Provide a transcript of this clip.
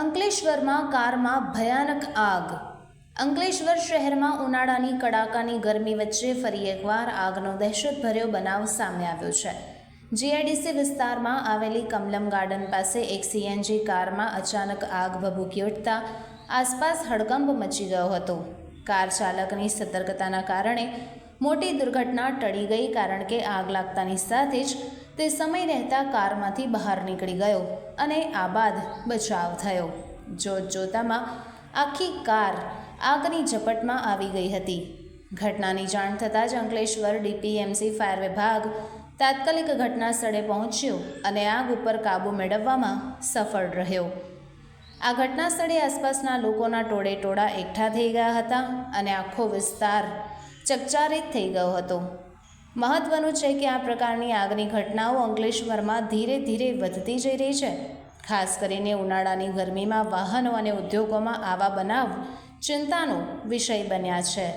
અંકલેશ્વરમાં કારમાં ભયાનક આગ. અંકલેશ્વર શહેરમાં ઉનાળાની કડાકાની ગરમી વચ્ચે ફરી એકવાર આગનો દહેશતભર્યો બનાવ સામે આવ્યો છે. જીઆઈડીસી વિસ્તારમાં આવેલી કમલમ ગાર્ડન પાસે એક સીએનજી કારમાં અચાનક આગ ભભૂકી ઉઠતા આસપાસ હડકંપ મચી ગયો હતો. કાર ચાલકની સતર્કતાના કારણે મોટી દુર્ઘટના ટળી ગઈ કારણ કે આગ લાગતાની સાથે જ તે સમય રહેતા કારમાંથી બહાર નીકળી ગયો અને આ બાદ બચાવ થયો. જોત જોતામાં આખી કાર આગની ઝપટમાં આવી ગઈ હતી. ઘટનાની જાણ થતાં જ અંકલેશ્વર ડીપીએમસી ફાયર વિભાગ તાત્કાલિક ઘટના સ્થળે પહોંચ્યો અને આગ ઉપર કાબૂ મેળવવામાં સફળ રહ્યો. આ ઘટના સ્થળે આસપાસના લોકોના ટોળે ટોળા એકઠા થઈ ગયા હતા અને આખો વિસ્તાર ચકચારિત થઈ ગયો હતો. મહત્વનું છે કે આ પ્રકારની આગની ઘટનાઓ અંકલેશ્વરમાં ધીરે ધીરે વધતી જઈ રહી છે. ખાસ કરીને ઉનાળાની ગરમીમાં વાહનો અને ઉદ્યોગોમાં આવા બનાવ ચિંતાનો વિષય બન્યા છે.